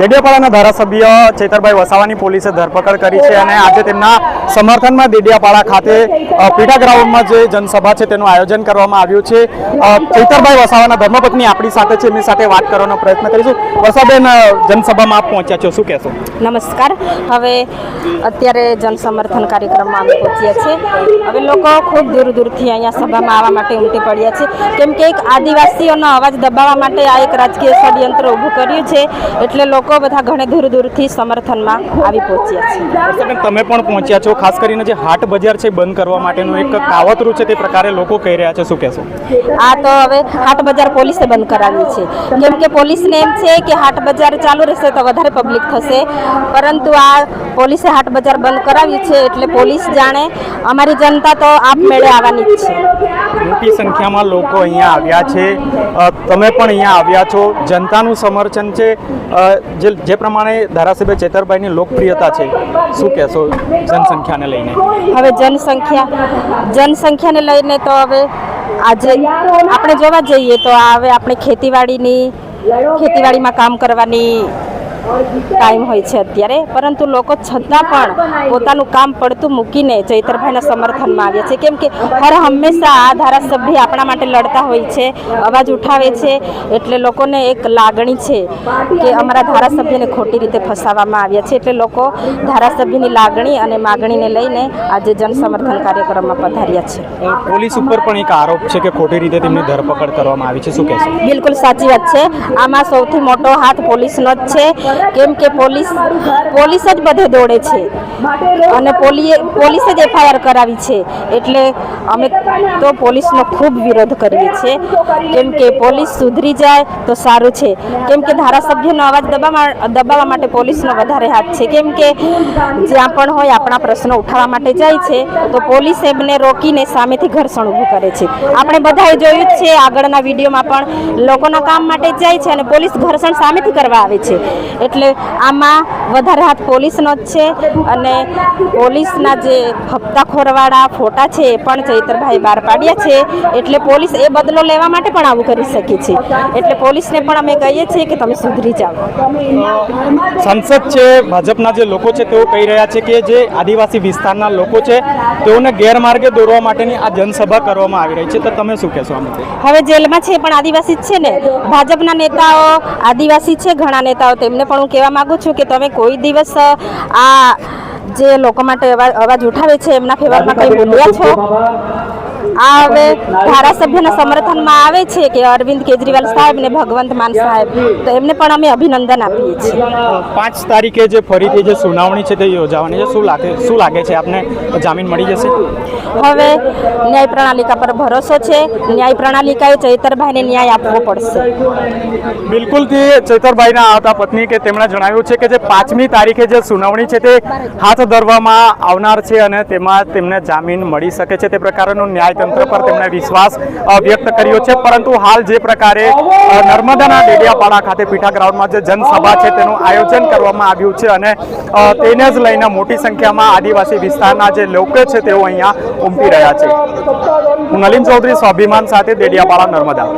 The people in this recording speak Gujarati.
દેડિયાપાડાના ધારાસભ્ય ચેતરભાઈ વસાવાની પોલીસે ધરપકડ કરી છે અને આજે તેમના સમર્થનમાં દેડિયાપાડા ખાતે અ, ગ્રાઉન્ડમાં જે જનસભા છે તેનું આયોજન કરવામાં આવ્યું છે. ચેતરભાઈ વસાવાના ધર્મપત્ની આપણી સાથે છે એમની સાથે વાત કરવાનો પ્રયત્ન કરીશું. વસાબેન જનસભામાં પહોંચ્યા છો શું કહેશો? નમસ્કાર. હવે અત્યારે જનસમર્થન કાર્યક્રમમાં અમે પહોંચ્યા છીએ. હવે લોકો ખૂબ દૂર દૂરથી અહીંયા સભામાં આવવા માટે ઉમટી પડ્યા છે. કેમ કે એક આદિવાસીઓનો અવાજ દબાવવા માટે આ એક રાજકીય ષડયંત્ર ઊભું કર્યું છે. એટલે લોકો બધા ઘણે દૂર દૂરથી સમર્થનમાં આવી પહોંચ્યા છે. તમે પણ પહોંચ્યા છો. ખાસ કરીને જે હાટ બજાર છે બંધ કરવા માટેનું એક કાવતરું છે તે પ્રકારે લોકો કહી રહ્યા છે. શું કહેશો? આ તો હવે હાટ બજાર પોલીસે બંધ કરાવ્યું છે. કેમ કે પોલીસને એમ છે કે હાટ બજાર ચાલુ રહેશે તો વધારે પબ્લિક થશે. પરંતુ આ પોલીસે હાટ બજાર બંધ કરાવ્યું છે એટલે પોલીસ જાણે અમારી જનતા તો આપમેળે આવવાની જ છે. મોટી સંખ્યામાં લોકો અહીંયા આવ્યા છે. તમે પણ અહીંયા આવ્યા છો. જનતાનું સમર્થન છે. જે જે પ્રમાણે ધારાસભ્ય ચેતરભાઈની લોકપ્રિયતા છે, શું કહેશો જનસંખ્યાને લઈને? હવે જનસંખ્યા, જનસંખ્યાને લઈને તો હવે આજે આપણે જોવા જઈએ તો હવે આપણે ખેતીવાડીની, ખેતીવાડીમાં કામ કરવાની ટાઈમ હોય છે અત્યારે. પરંતુ લોકો છતાં પણ પોતાનું કામ પડતું મૂકીને ચૈતરભાઈના સમર્થનમાં આવ્યા છે. કેમ કે હર હંમેશા આ ધારાસભ્ય આપણા માટે લડતા હોય છે અવાજ ઉઠાવે છે એટલે લોકોને એક લાગણી છે કે અમારા ધારાસભ્યને ખોટી રીતે ફસાવવામાં આવ્યા છે. એટલે લોકો ધારાસભ્યની લાગણી અને માગણીને લઈને આજે જનસમર્થન કાર્યક્રમમાં પધાર્યા છે. પોલીસ ઉપર પણ એક આરોપ છે કે ખોટી રીતે તેમની ધરપકડ કરવામાં આવી છે. શું કહેશો? બિલકુલ સાચી વાત છે. આમાં સૌથી મોટો હાથ પોલીસનો જ છે. કેમ કે પોલીસ પોલીસ જ બધે દોડે છે. અને પોલીએ પોલીસ જ એફઆઈઆર કરાવી છે. એટલે અમે તો પોલીસનો ખૂબ વિરોધ કરીએ છીએ. કેમ કે પોલીસ સુધરી જાય તો સારું છે. કેમ કે ધારાસભ્યનો અવાજ દબાવવા દબાવવા માટે પોલીસનો વધારે હાથ છે. કેમ કે જ્યાં પણ હોય આપણા પ્રશ્નો ઉઠાવવા માટે જાય છે, તો પોલીસ એમને રોકીને સામેથી ઘર્ષણ ઊભું કરે છે. આપણે બધાએ જોયું જ છે, આગળના વિડીયોમાં પણ લોકોના કામ માટે જાય છે અને પોલીસ ઘર્ષણ સામેથી કરવા આવે છે. એટલે આમાં વધારે હાથ પોલીસનો જ છે અને પોલીસના જે હપ્તાખોરવાળા ફોટા છે એ પણ ચૈતરભાઈ બહાર પાડ્યા છે. એટલે પોલીસ એ બદલો લેવા માટે પણ આવું કરી શકે છે. એટલે પોલીસને પણ અમે કહીએ છીએ કે તમે સુધરી જાઓ. સંસદ છે ભાજપના જે લોકો છે તેઓ કહી રહ્યા છે કે જે આદિવાસી વિસ્તારના લોકો છે તેઓને ગેરમાર્ગે દોરવા માટેની આ જનસભા કરવામાં આવી રહી છે. તો તમે શું કહેશો હવે જેલમાં છે પણ આદિવાસી જ છે ને? ભાજપના નેતાઓ આદિવાસી છે ઘણા નેતાઓ તેમને પણ હું કહેવા માંગુ છું કે તમે કોઈ દિવસ આ જે લોકો માટે અવાજ ઉઠાવે છે એમના ફેવરમાં કંઈ બોલ્યા છો? આ હવે ધારાસભ્યના સમર્થનમાં આવે છે કે અરવિંદ કેજરીવાલ સાહેબ ને ભગવંત માન સાહેબ. તો એમને પણ અમે અભિનંદન આપીએ છીએ. પાંચ તારીખે જે ફરીથી જે સુનાવણી છે તે યોજાવાની છે. શું લાગે શું લાગે છે આપને? જામીન મળી જશે? હવે ન્યાય પ્રણાલિકા પર ભરોસો છે. ન્યાય પ્રણાલિકાએ ચૈતરભાઈને ન્યાય આપવો પડશે. બિલકુલ તે ચૈતરભાઈના આવતા પત્ની કે તેમણે જણાવ્યું છે કે જે પાંચમી તારીખે જે સુનાવણી છે તે હાથ ધરવામાં આવનાર છે અને તેમાં તેમને જામીન મળી શકે છે. તે પ્રકારનો ન્યાયતંત્ર પર તેમણે વિશ્વાસ વ્યક્ત કર્યો છે. પરંતુ હાલ જે પ્રકારે નર્મદાના ડેડિયાપાડા ખાતે પીઠા ગ્રાઉન્ડમાં જે જનસભા છે, તેનું આયોજન કરવામાં આવ્યું છે અને તેને જ લઈને મોટી સંખ્યામાં આદિવાસી વિસ્તારના જે લોકો છે, તેઓ અહીંયા ઉમટી રહ્યા છે. હું ચૌધરી, સ્વાભિમાન સાથે ડેડિયાપાડા, નર્મદા.